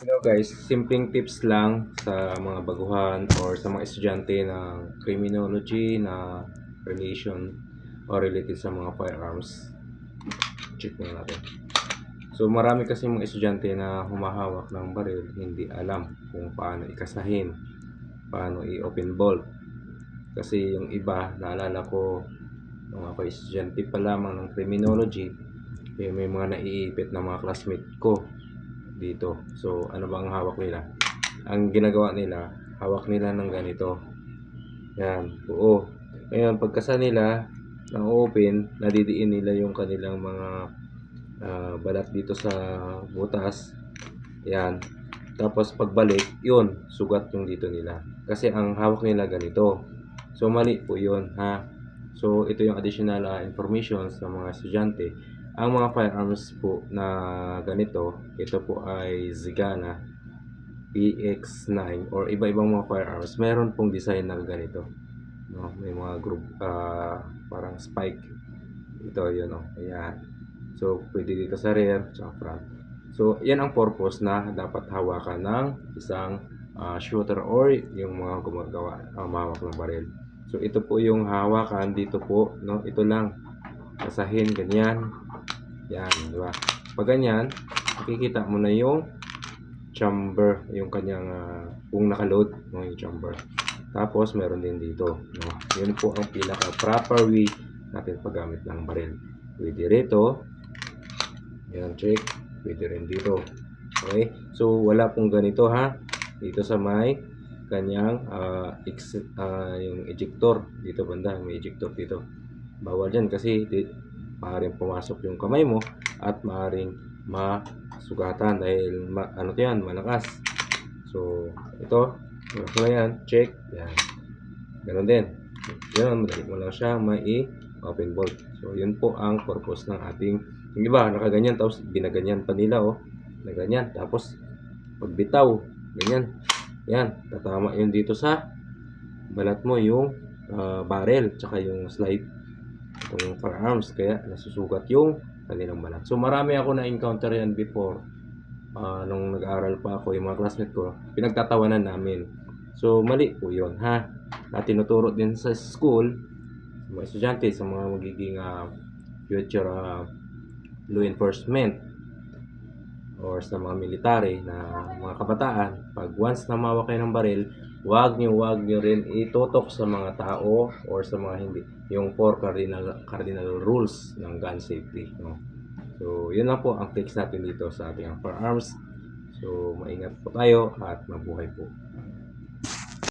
Hello guys, simpleng tips lang sa mga baguhan or sa mga estudyante ng criminology na relation or related sa mga firearms. Check na natin. So marami kasi mga estudyante na humahawak ng baril, hindi alam kung paano ikasahin, paano i-open bolt. Kasi yung iba, naalala ko, nung ako estudyante pa lamang ng criminology, eh, may mga naiipit na mga classmate ko dito. So, ano bang hawak nila? Ang ginagawa nila, hawak nila ng ganito. Yan, oo. Ngayon, pagkasa nila, ng open, nadidiin nila yung kanilang mga ah, balat dito sa butas. Yan. Tapos pagbalik, yun, sugat yung dito nila. Kasi ang hawak nila ganito. So, mali po yun, ha? So, ito yung additional ah, information sa mga estudyante. Ang mga firearms po na ganito, ito po ay Zigana PX9 or iba-ibang mga firearms, meron pong design na ganito. No, may mga group ah, parang spike. Ito 'yun oh. Ayan. So, pwede dito sa rear at front. So, yan ang purpose na dapat hawakan ng isang ah, shooter or yung mga gumagawa, uh, mahawak ng baril. So, ito po yung hawakan dito po, no? Ito lang. Kasahin, ganyan. Yan, di ba? Pag ganyan, makikita mo na yung chamber, yung kanyang ah, kung nakaload, no, yung chamber. Tapos, meron din dito, no? Yun po ang pinaka proper way natin paggamit ng baril. Pwede rito, yan, check. Pwede rin dito. Okay? So, wala pong ganito ha. Dito sa may kanyang ah, ex- ah, yung ejector. Dito banda, may ejector dito. Bawal yan kasi maaaring pumasok yung kamay mo at maaaring masugatan dahil ma, ano to yan, malakas. So, ito, wala na yan, check, yan. Ganon din. Yan, madali mo lang siya mai open bolt. So, yun po ang purpose ng ating yung iba, nakaganyan, tapos binaganyan pa nila, oh. Na ganyan. Tapos, pagbitaw, ganyan. Yan, tatama yun dito sa balat mo yung ah, barrel, tsaka yung slide yung firearms, kaya nasusugat yung kanilang balat. So, marami ako na-encounter yan before. Ah, nung nag-aaral pa ako, yung mga classmate ko, pinagtatawanan namin. So, mali po yun, ha? Na tinuturo din sa school, mga estudyante, sa mga magiging ah, future ah, law enforcement or sa mga military na mga kabataan, pag once na mawak kayo ng baril, wag niyo wag niyo rin itutok sa mga tao or sa mga hindi. Yung four cardinal cardinal rules ng gun safety no? So yun lang po ang tips natin dito sa ating firearms so maingat po tayo at mabuhay po